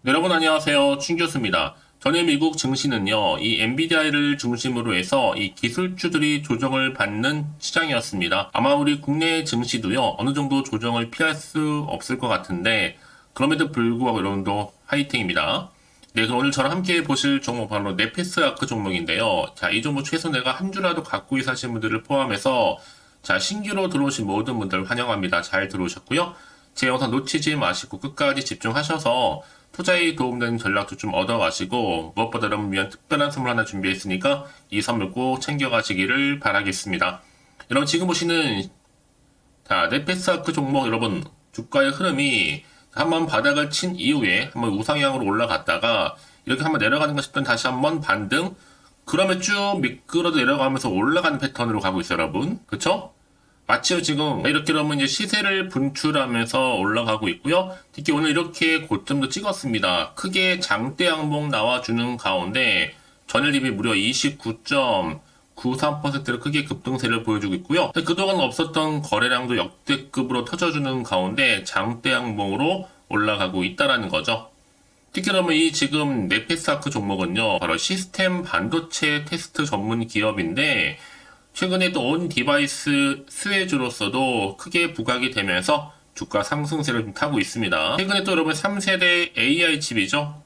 네, 여러분 안녕하세요. 춘 교수입니다. 전일 미국 증시는요, 이 엔비디아를 중심으로 해서 이 기술주들이 조정을 받는 시장이었습니다. 아마 우리 국내 증시도요, 어느 정도 조정을 피할 수 없을 것 같은데, 그럼에도 불구하고 여러분도 화이팅입니다. 네, 그럼 오늘 저랑 함께 보실 종목 바로 네페스 아크 종목인데요. 자, 이 종목 최소 내가 한 주라도 갖고 있으신 분들을 포함해서 자, 신규로 들어오신 모든 분들 환영합니다. 잘 들어오셨고요. 제 영상 놓치지 마시고 끝까지 집중하셔서 투자에 도움되는 전략도 좀 얻어가시고 무엇보다 여러분 위한 특별한 선물 하나 준비했으니까 이 선물 꼭 챙겨가시기를 바라겠습니다. 여러분 지금 보시는 자 네페스아크 종목 여러분 주가의 흐름이 한번 바닥을 친 이후에 한번 우상향으로 올라갔다가 이렇게 한번 내려가는 것 싶던 다시 한번 반등 그러면 쭉 미끄러져 내려가면서 올라가는 패턴으로 가고 있어요 여러분 그쵸? 마치 지금 이렇게 그러면 이제 시세를 분출하면서 올라가고 있고요. 특히 오늘 이렇게 고점도 찍었습니다. 크게 장대 양봉 나와주는 가운데 전일 대비 무려 29.93%로 크게 급등세를 보여주고 있고요. 그동안 없었던 거래량도 역대급으로 터져주는 가운데 장대 양봉으로 올라가고 있다라는 거죠. 특히 그러면 이 지금 네페스아크 종목은요, 바로 시스템 반도체 테스트 전문 기업인데, 최근에 또 온 디바이스 수혜주로서도 크게 부각이 되면서 주가 상승세를 좀 타고 있습니다. 최근에 또 여러분 3세대 AI 칩이죠.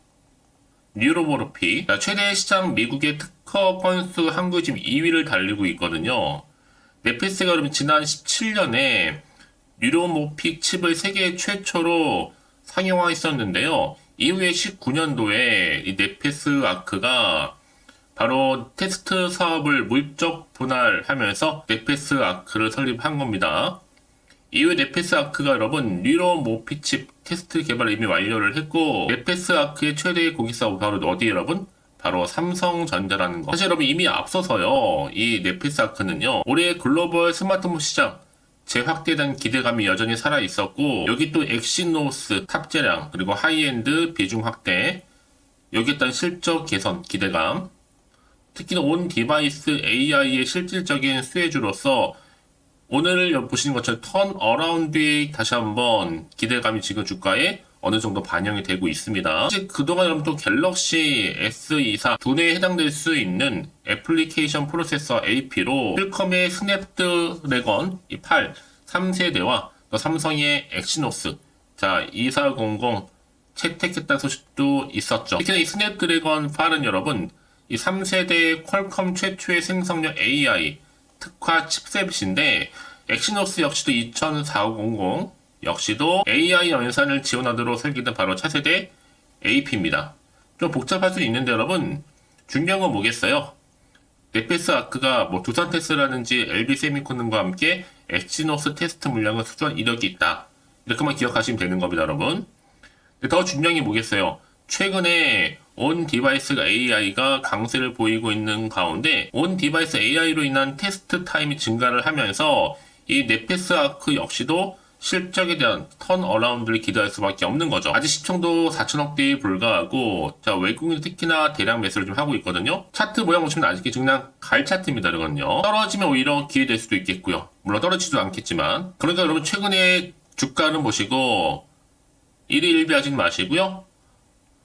뉴로모르피 최대 시장 미국의 특허 건수 한국 지금 2위를 달리고 있거든요. 네페스가 여러분 지난 17년에 뉴로모픽 칩을 세계 최초로 상용화했었는데요. 이후에 19년도에 이 네페스 아크가 바로 테스트 사업을 물적 분할하면서 네페스 아크를 설립한 겁니다. 이후에 네페스 아크가 여러분 뉴로모피칩 테스트 개발을 이미 완료를 했고 네페스 아크의 최대 고객사가 바로 어디 여러분? 바로 삼성전자라는 거. 사실 여러분 이미 앞서서요. 이 네페스 아크는요. 올해 글로벌 스마트폰 시장 재확대된 기대감이 여전히 살아 있었고 여기 또 엑시노스 탑재량 그리고 하이엔드 비중 확대 여기에 따른 실적 개선 기대감 특히 온 디바이스 AI의 실질적인 수혜주로서 오늘 보시는 것처럼 턴 어라운드에 다시 한번 기대감이 지금 주가에 어느 정도 반영이 되고 있습니다. 이제 그동안 여러분 또 갤럭시 S24 두뇌에 해당될 수 있는 애플리케이션 프로세서 AP로 필컴의 스냅드래건 8 3세대와 또 삼성의 엑시노스 자 2400 채택했다는 소식도 있었죠. 특히나 이 스냅드래건 8은 여러분 이 3세대 퀄컴 최초의 생성력 AI 특화 칩셋인데 엑시노스 역시도 20400 역시도 AI 연산을 지원하도록 설계된 바로 차세대 AP입니다. 좀 복잡할 수 있는데 여러분 중요한 건 뭐겠어요? 네페스 아크가 뭐 두산 테스라든지 LB 세미콘과 함께 엑시노스 테스트 물량을 수주한 이력이 있다. 이렇게만 기억하시면 되는 겁니다, 여러분. 더 중요한 게 뭐겠어요? 최근에 온 디바이스 AI가 강세를 보이고 있는 가운데 온 디바이스 AI로 인한 테스트 타임이 증가를 하면서 이 네페스 아크 역시도 실적에 대한 턴 어라운드를 기대할 수밖에 없는 거죠. 아직 시청도 4천억대에 불과하고 자 외국인 특히나 대량 매수를 좀 하고 있거든요. 차트 모양 보시면 아직 그냥 갈 차트입니다. 이거는요. 떨어지면 오히려 기회될 수도 있겠고요. 물론 떨어지지도 않겠지만 그러니까 여러분 최근에 주가는 보시고 1위 1비 하지 마시고요.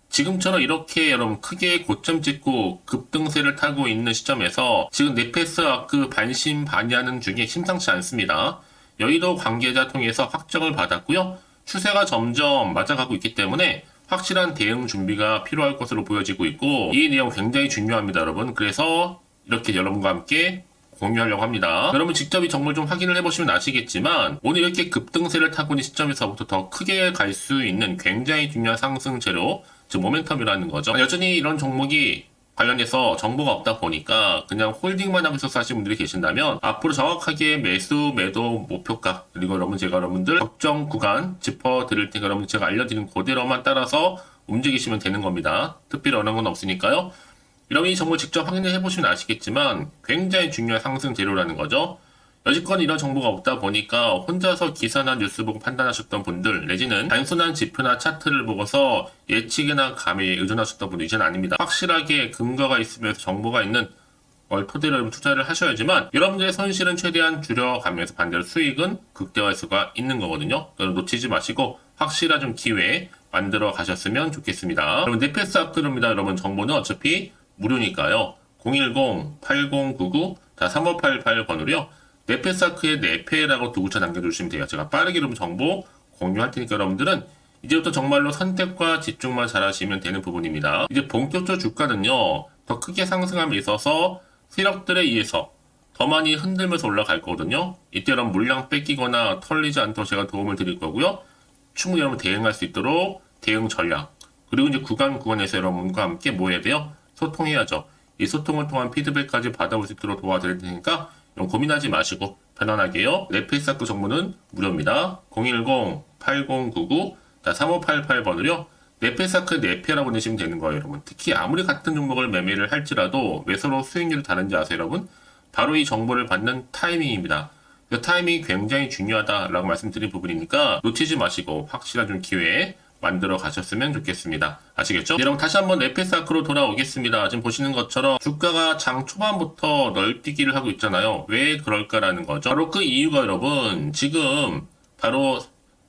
지금처럼 이렇게 여러분 크게 고점 찍고 급등세를 타고 있는 시점에서 지금 네페스 아크 반신반의하는 중에 심상치 않습니다. 여의도 관계자 통해서 확정을 받았고요. 추세가 점점 맞아가고 있기 때문에 확실한 대응 준비가 필요할 것으로 보여지고 있고 이 내용 굉장히 중요합니다, 여러분. 그래서 이렇게 여러분과 함께 공유하려고 합니다. 여러분 직접 이 정보를 좀 확인을 해보시면 아시겠지만 오늘 이렇게 급등세를 타고 있는 시점에서부터 더 크게 갈 수 있는 굉장히 중요한 상승 재료 즉 모멘텀이라는 거죠. 여전히 이런 종목이 관련해서 정보가 없다 보니까 그냥 홀딩만 있어서 하시는 분들이 계신다면 앞으로 정확하게 매수, 매도, 목표가 그리고 여러분 제가 여러분들 적정 구간 짚어 드릴 테니까 여러분 제가 알려드린 그대로만 따라서 움직이시면 되는 겁니다. 특별히 어려운 건 없으니까요. 여러분이 정보 직접 확인을 해보시면 아시겠지만 굉장히 중요한 상승 재료라는 거죠. 여지껏 이런 정보가 없다 보니까 혼자서 기사나 뉴스 보고 판단하셨던 분들 내지는 단순한 지표나 차트를 보고서 예측이나 감에 의존하셨던 분들 이제는 아닙니다. 확실하게 근거가 있으면서 정보가 있는 걸 토대로 투자를 하셔야지만 여러분들의 손실은 최대한 줄여가면서 반대로 수익은 극대화할 수가 있는 거거든요. 여러분 놓치지 마시고 확실한 좀 기회 만들어 가셨으면 좋겠습니다. 여러분 넷패스 아크입니다. 여러분 정보는 어차피 무료니까요. 010-8099-3588번으로요. 아크에 네페라고 두 글자 남겨주시면 돼요. 제가 빠르게 여러분 정보 공유할 테니까 여러분들은 이제부터 정말로 선택과 집중만 잘하시면 되는 부분입니다. 이제 본격적 주가는요, 더 크게 상승함에 있어서 세력들에 의해서 더 많이 흔들면서 올라갈 거거든요. 이때 여러분 물량 뺏기거나 털리지 않도록 제가 도움을 드릴 거고요. 충분히 여러분 대응할 수 있도록 대응 전략. 그리고 이제 구간 구간에서 여러분과 함께 뭐 해야 돼요? 소통해야죠. 이 소통을 통한 피드백까지 받아볼 수 있도록 도와드릴 테니까 고민하지 마시고 편안하게요. 넷페이스 학교 정보는 무료입니다. 010-8099-3588번으로요. 넷페이스학크 네페라고 내시면 되는 거예요, 여러분. 특히 아무리 같은 종목을 매매를 할지라도 왜 서로 수익률이 다른지 아세요, 여러분? 바로 이 정보를 받는 타이밍입니다. 그 타이밍이 굉장히 중요하다라고 말씀드린 부분이니까 놓치지 마시고 확실한 좀 기회에 만들어 가셨으면 좋겠습니다. 아시겠죠? 네, 여러분 다시 한번 에페사크로 돌아오겠습니다. 지금 보시는 것처럼 주가가 장 초반부터 널뛰기를 하고 있잖아요. 왜 그럴까라는 거죠. 바로 그 이유가 여러분 지금 바로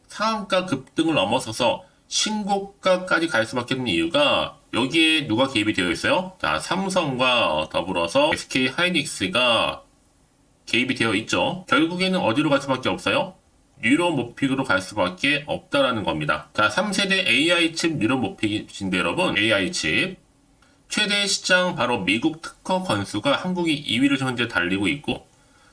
상한가 급등을 넘어서서 신고가까지 갈 수밖에 없는 이유가 여기에 누가 개입이 되어 있어요? 자, 삼성과 더불어서 SK 하이닉스가 개입이 되어 있죠. 결국에는 어디로 갈 수밖에 없어요? 뉴로 모픽으로 갈 수밖에 없다라는 겁니다. 자, 3세대 AI 칩 뉴로 모픽인데 여러분, AI 칩. 최대 시장 바로 미국 특허 건수가 한국이 2위를 현재 달리고 있고,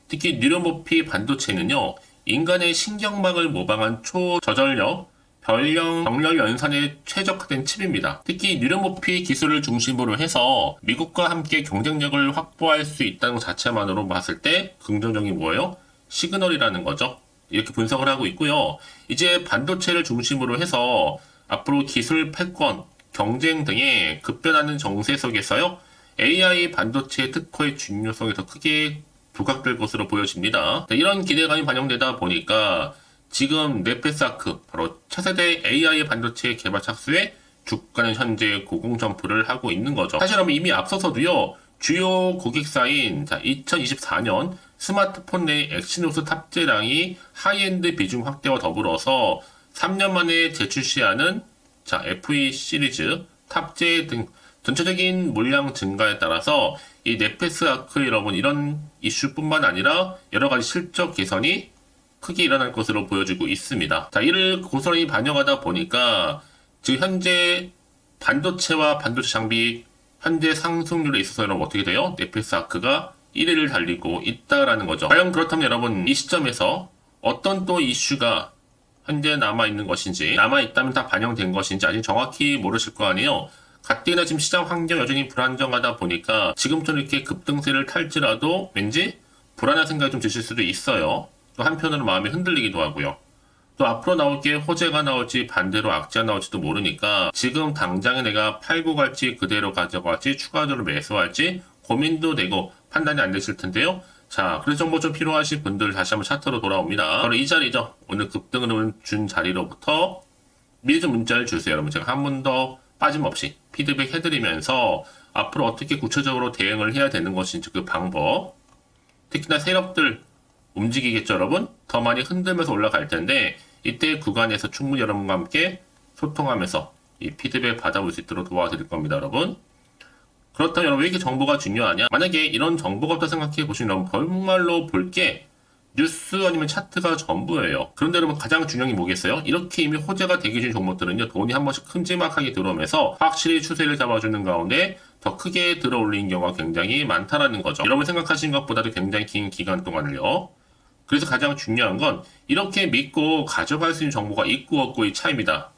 특히 뉴로모피 반도체는요, 인간의 신경막을 모방한 초저전력, 별령 정렬 연산에 최적화된 칩입니다. 특히 뉴로모피 기술을 중심으로 해서 미국과 함께 경쟁력을 확보할 수 있다는 것 자체만으로 봤을 때 긍정적인 뭐예요? 시그널이라는 거죠. 이렇게 분석을 하고 있고요. 이제 반도체를 중심으로 해서 앞으로 기술 패권, 경쟁 등의 급변하는 정세 속에서요. AI 반도체 특허의 중요성이 더 크게 부각될 것으로 보여집니다. 이런 기대감이 반영되다 보니까 지금 네페사크 바로 차세대 AI 반도체 개발 착수에 주가는 현재 고공 점프를 하고 있는 거죠. 사실 은 이미 앞서서도요. 주요 고객사인 2024년 스마트폰 내 엑시노스 탑재량이 하이엔드 비중 확대와 더불어서 3년 만에 재출시하는 자, FE 시리즈 탑재 등 전체적인 물량 증가에 따라서 이 네페스 아크 여러분 이런 이슈뿐만 아니라 여러 가지 실적 개선이 크게 일어날 것으로 보여지고 있습니다. 자, 이를 고스란히 반영하다 보니까 지금 현재 반도체와 반도체 장비 현재 상승률에 있어서 여러분 어떻게 돼요? 네페스 아크가 1위를 달리고 있다라는 거죠. 과연 그렇다면 여러분 이 시점에서 어떤 또 이슈가 현재 남아있는 것인지 남아있다면 다 반영된 것인지 아직 정확히 모르실 거 아니에요. 가뜩이나 지금 시장 환경 여전히 불안정하다 보니까 지금처럼 이렇게 급등세를 탈지라도 왠지 불안한 생각이 좀 드실 수도 있어요. 또 한편으로 마음이 흔들리기도 하고요. 또 앞으로 나올 게 호재가 나올지 반대로 악재가 나올지도 모르니까 지금 당장에 내가 팔고 갈지 그대로 가져갈지 추가적으로 매수할지 고민도 되고 판단이 안 되실 텐데요. 자, 그래서 정보 좀 필요하신 분들 다시 한번 차트로 돌아옵니다. 바로 이 자리죠. 오늘 급등을 준 자리로부터 미리 좀 문자를 주세요. 여러분 제가 한 번 더 빠짐없이 피드백 해드리면서 앞으로 어떻게 구체적으로 대응을 해야 되는 것인지 그 방법 특히나 세력들 움직이겠죠, 여러분? 더 많이 흔들면서 올라갈 텐데, 이때 구간에서 충분히 여러분과 함께 소통하면서 이 피드백 받아볼 수 있도록 도와드릴 겁니다, 여러분. 그렇다면 여러분 왜 이렇게 정보가 중요하냐? 만약에 이런 정보가 없다 생각해 보시면 정말로 볼 게 뉴스 아니면 차트가 전부예요. 그런데 여러분 가장 중요한 게 뭐겠어요? 이렇게 이미 호재가 되기 전 종목들은요 돈이 한 번씩 큼지막하게 들어오면서 확실히 추세를 잡아주는 가운데 더 크게 들어올리는 경우가 굉장히 많다라는 거죠. 여러분 생각하신 것보다도 굉장히 긴 기간 동안을요. 그래서 가장 중요한 건 이렇게 믿고 가져갈 수 있는 정보가 있고 없고의 차이입니다.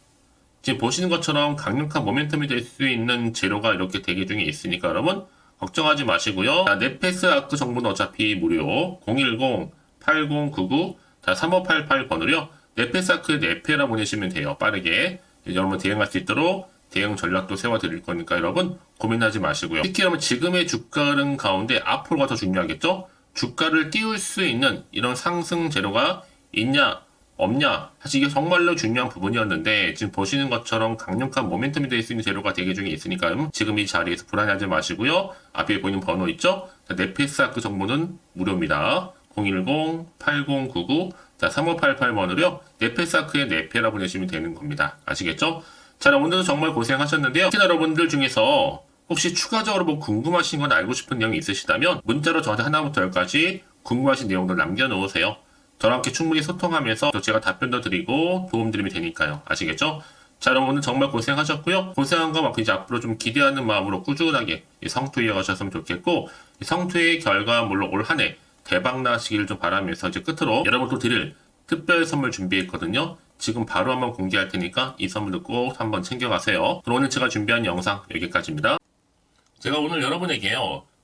지금 보시는 것처럼 강력한 모멘텀이 될 수 있는 재료가 이렇게 대기 중에 있으니까 여러분 걱정하지 마시고요. 자, 넷패스 아크 정보는 어차피 무료 010-8099-3588번으로요. 넷패스 아크에 넷페라 보내시면 돼요. 빠르게 여러분 대응할 수 있도록 대응 전략도 세워드릴 거니까 여러분 고민하지 마시고요. 특히 여러분 지금의 주가 는 가운데 앞으로가 더 중요하겠죠? 주가를 띄울 수 있는 이런 상승 재료가 있냐 없냐 사실 이게 정말로 중요한 부분이었는데 지금 보시는 것처럼 강력한 모멘텀이 될 수 있는 재료가 대기 중에 있으니까요 지금 이 자리에서 불안해하지 마시고요 앞에 보이는 번호 있죠 네페스아 크 정보는 무료입니다 010-8099 자, 3588번으로요. 네페사크의 네페라 보내시면 되는 겁니다. 아시겠죠? 자, 오늘도 정말 고생하셨는데요. 특히나 여러분들 중에서 혹시 추가적으로 뭐 궁금하신 건 알고 싶은 내용이 있으시다면 문자로 저한테 하나부터 열까지 궁금하신 내용들 남겨놓으세요. 저랑 함께 충분히 소통하면서 또 제가 답변도 드리고 도움드리면 되니까요. 아시겠죠? 자, 여러분 오늘 정말 고생하셨고요. 고생한 것만큼 이제 앞으로 좀 기대하는 마음으로 꾸준하게 이 성투 이어가셨으면 좋겠고 이 성투의 결과 물론 올한 해 대박 나시기를 좀 바라면서 이제 끝으로 여러분 또 드릴 특별 선물 준비했거든요. 지금 바로 한번 공개할 테니까 이 선물도 꼭 한번 챙겨가세요. 그럼 오늘 제가 준비한 영상 여기까지입니다. 제가 오늘 여러분에게요.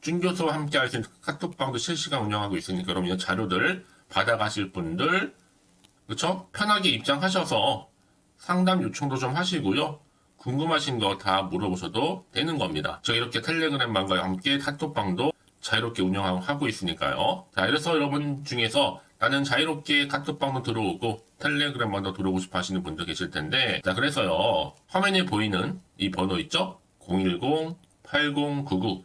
준 교수와 함께 할 수 있는 카톡방도 실시간 운영하고 있으니까 여러분 이 자료들 받아가실 분들 그쵸? 편하게 입장하셔서 상담 요청도 좀 하시고요. 궁금하신 거 다 물어보셔도 되는 겁니다. 저 이렇게 텔레그램방과 함께 카톡방도 자유롭게 운영하고 있으니까요. 자, 이래서 여러분 중에서 나는 자유롭게 카톡방도 들어오고 텔레그램방도 들어오고 싶어 하시는 분들 계실 텐데 자, 그래서요. 화면에 보이는 이 번호 있죠? 010-8099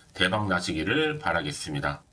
대박 나시기를 바라겠습니다.